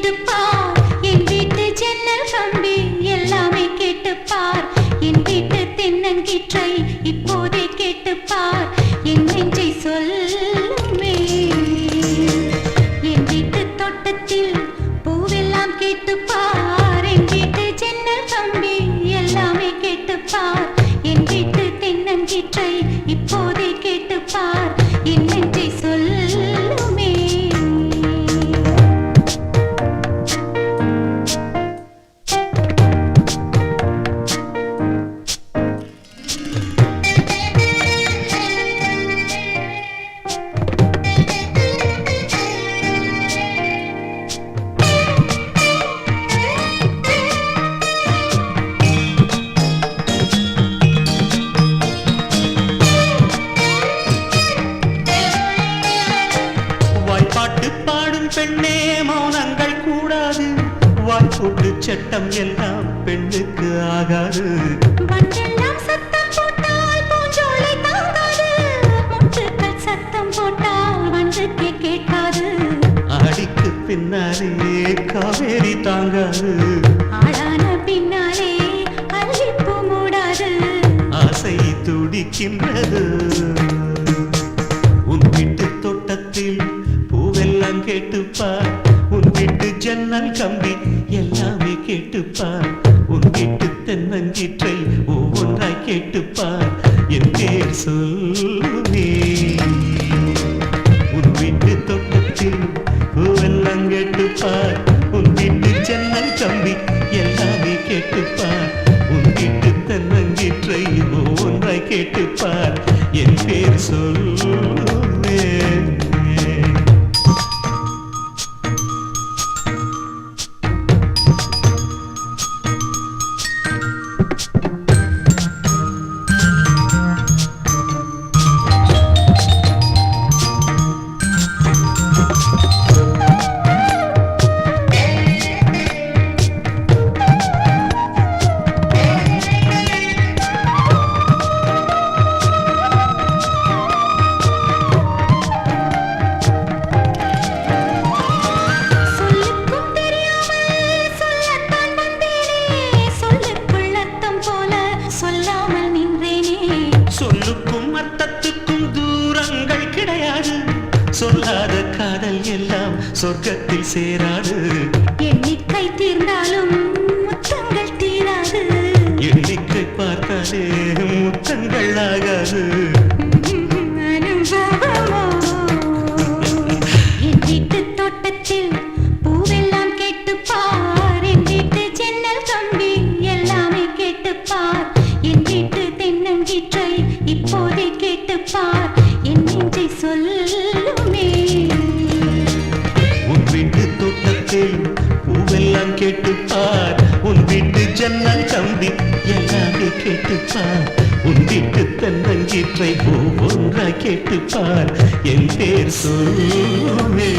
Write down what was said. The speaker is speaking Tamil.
கேட்டுப்பார் என் வீட்டு ஜன்னல் கம்பி எல்லாமே கேட்டுப்பார். என் வீட்டு தென்னங்கிற்றை இப்போதே கேட்டுப்பார். என் நெஞ்சை சொல்லுமே. என் வீட்டு தோட்டத்தில் பூவெல்லாம் கேட்டுப்பார். என் வீட்டு ஜன்னல் கம்பி எல்லாமே கேட்டுப்பார். என் வீட்டு தென்னங்கிற்றை இப்போதே கேட்டுப்பார். சட்டம் எல்லாம் பெண்ணுக்கு ஆகாது. அடிக்கு பின்னாலே காவேரி தாங்காது. ஆளான பின்னாலே அல்லிப்பூ மூடாது. ஆசை துடிக்கின்றது. உன் வீட்டு தோட்டத்தில் பூவெல்லாம் கேட்டுப்பார். உன் வீட்டு ஜன்னல் எல்லாமே கேட்டுப்பார். உன் வீட்டு தென்னங்கீற்றை ஒவ்வொன்றாய் கேட்டுப்பார். என் பேர் சொல்லுமே. சொல்லுக்கும் அர்த்தத்துக்கும் தூரங்கள் கிடையாது. சொல்லாத காதல் எல்லாம் சொர்க்கத்தில் சேராது. கேட்டுப் பார் என் நெஞ்சை சொல்லுமே. உன் வீட்டு தோட்டத்தில் பூவெல்லாம் கேட்டுப்பார். உன் வீட்டு ஜன்னல் கம்பி எல்லாமே கேட்டுப்பார். உன் வீட்டு தென்னங்கீற்றை ஒவ்வொன்றா கேட்டுப்பார். என் பேர் சொல்லுமே.